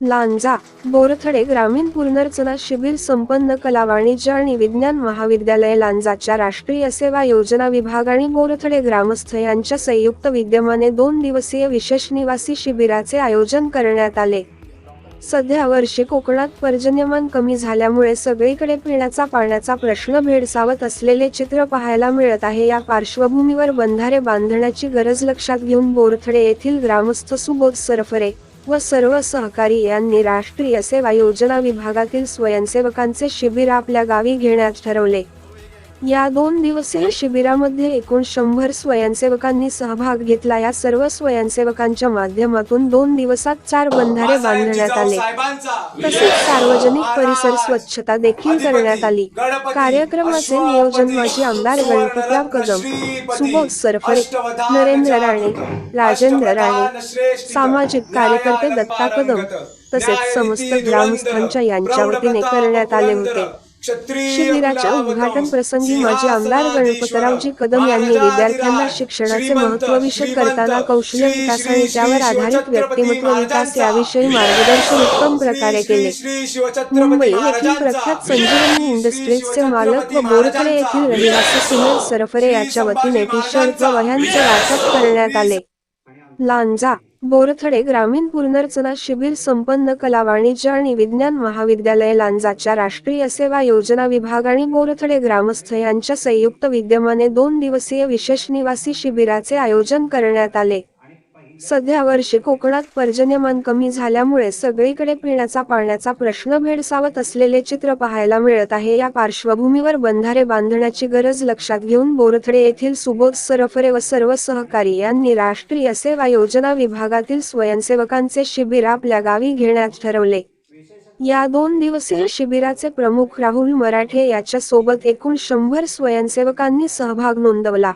लांजा बोरथडे ग्रामीण पुनर्चना शिबिर संपन्न कला वाणिज्य आणि विज्ञान महाविद्यालय लांजाच्या राष्ट्रीय सेवा योजना विभाग आणि बोरथडे ग्रामस्थ यांच्या संयुक्त विद्यमाने दोन दिवसीय विशेष निवासी शिबिराचे आयोजन करण्यात आले. सध्या वर्षी कोकणात पर्जन्यमान कमी झाल्यामुळे सगळीकडे पिण्याचा पाण्याचा प्रश्न भेडसावत असलेले चित्र पाहायला मिळत आहे. या पार्श्वभूमीवर बंधारे बांधण्याची गरज लक्षात घेऊन बोरथडे येथील ग्रामस्थ सुबोध सरफरे व सर्व सहकारी यांनी राष्ट्रीय सेवा योजना विभागातील स्वयंसेवकांचे शिबिर आपल्या गावी घेण्यात ठरवले. या दोन दिवसीय शिबिरामध्ये एकूण शंभर स्वयंसेवकांनी सहभाग घेतला. या सर्व स्वयंसेवकांच्या माध्यमातून दोन दिवसात चार बंधारे बांधण्यात आले. तसेच सार्वजनिक परिसर स्वच्छता देखील करण्यात आली. कार्यक्रमाचे नियोजन माजी आमदार गणपतराव कदम सुबोध सरफरे नरेंद्र राणे राजेंद्र राणे सामाजिक कार्यकर्ते दत्ता कदम तसेच समस्त ग्रामस्थांच्या यांच्या वतीने करण्यात आले होते. शिबिराच्या उद्घाटन प्रसंगी माजी आमदार गणपतरावजी कदम यांनी विद्यार्थ्यांना शिक्षणाचे महत्त्व विषय करताना कौशल्य विकास आणि त्यावर आधारित व्यक्तिमत्व विकास याविषयी मार्गदर्शन उत्तम प्रकारे केले. मुंबई येथील प्रख्यात संजीवनी इंडस्ट्रीजचे मालक व बोरकडे येथील रहिवासी सुनील सरफरे याच्या वतीने टी शर्ट व वह्यांचे वाटप करण्यात आले. लांजा. बोरथडे ग्रामीण पुनर्रचना शिबिर संपन्न कला वाणिज्य आणि विज्ञान महाविद्यालय लांजाच्या राष्ट्रीय सेवा योजना विभाग आणि बोरथडे ग्रामस्थ यांच्या संयुक्त विद्यमाने दोन दिवसीय विशेष निवासी शिबिराचे आयोजन करण्यात आले. सध्या वर्षी कोकणात पर्जन्यमान कमी झाल्यामुळे सगळीकडे पिण्याचा पाण्याचा प्रश्न भेडसावत असलेले चित्र पाहायला मिळत आहे. या पार्श्वभूमीवर बंधारे बांधण्याची गरज लक्षात घेऊन बोरथडे येथील सुबोध सरफरे व सर्व सहकारी यांनी राष्ट्रीय सेवा योजना विभागातील स्वयंसेवकांचे शिबिर आपल्या गावी घेण्यात ठरवले. या दोन दिवसीय शिबिराचे प्रमुख राहुल मराठे याच्या सोबत एकूण शंभर स्वयंसेवकांनी सहभाग नोंदवला.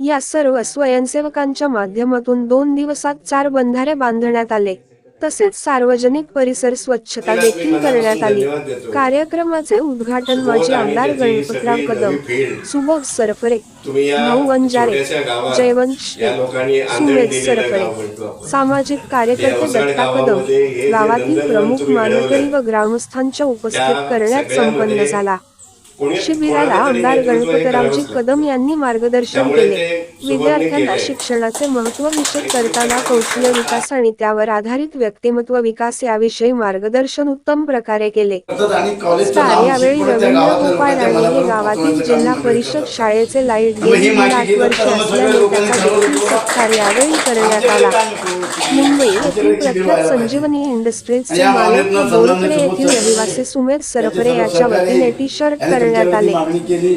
या सर्व स्वयंसेवकांच्या माध्यमातून दोन दिवसात चार बंधारे बांधण्यात आले. तसेच सार्वजनिक परिसर स्वच्छता देखील करण्यात आली. कार्यक्रमाचे उद्घाटन माजी आमदार गणपतराव कदम सुबोध सरफरे भाऊ वंजारे जयवंत श्री, सुमेध सरफरे सामाजिक कार्यकर्ते दत्ता कदम गावातील प्रमुख मानकरी व ग्रामस्थांच्या उपस्थित करण्यात संपन्न झाला. शिबिराला आमदार गणपतरावजी कदम यांनी मार्गदर्शन केले विद्यार्थ्यांना शिक्षणाचे महत्त्व विषय करताना कौशल्य विकास आणि त्यावर आधारित व्यक्तिमत्व विकास याविषयी मार्गदर्शन उत्तम प्रकारे केले यावेळी रवींद्र गोपाळ राणे हे गावातील जिल्हा. परिषद शाळेचे लाइट ही आठ वर्ष असल्याने लोकांनी त्याचा देखील. सत्कार यावेळी करण्यात आला मुंबई येथील प्रख्यात संजीवनी इंडस्ट्रीजचे मालक येथील. रहिवासी सुमेध सरफरे याच्या वतीने टी शर्ट करण्यात आले. मागणी केली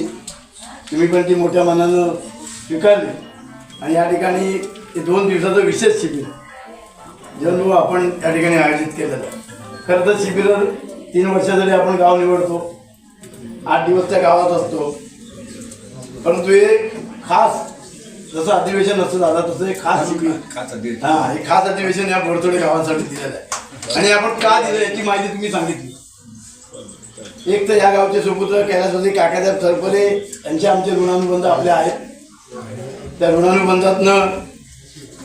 तुम्ही पण ती मोठ्या मनानं स्वीकारली. आणि या ठिकाणी हे दोन दिवसाचं विशेष शिबिर जणू आपण या ठिकाणी आयोजित केलेलं आहे खरं तर शिबिर तीन वर्षासाठी आपण गाव निवडतो आठ दिवस त्या गावात असतो. परंतु हे खास जसं अधिवेशन असतं दादा तसं हे खास शिबिर. हा हे खास अधिवेशन या बोरतोडे गावांसाठी दिलेलं आहे. आणि आपण का दिलं याची माहिती तुम्ही सांगितली. एक तर या गावचे सुपुत्र कैलासवासी काकासाहेब सरपले यांचे आमचे ऋणानुबंध आपले आहेत. त्या ऋणानुबंधातनं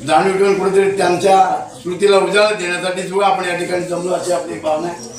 जाणीव ठेवून कुठेतरी त्यांच्या स्मृतीला उजाळा देण्यासाठी सुद्धा आपण या ठिकाणी जमलो अशी आपली भावना आहे.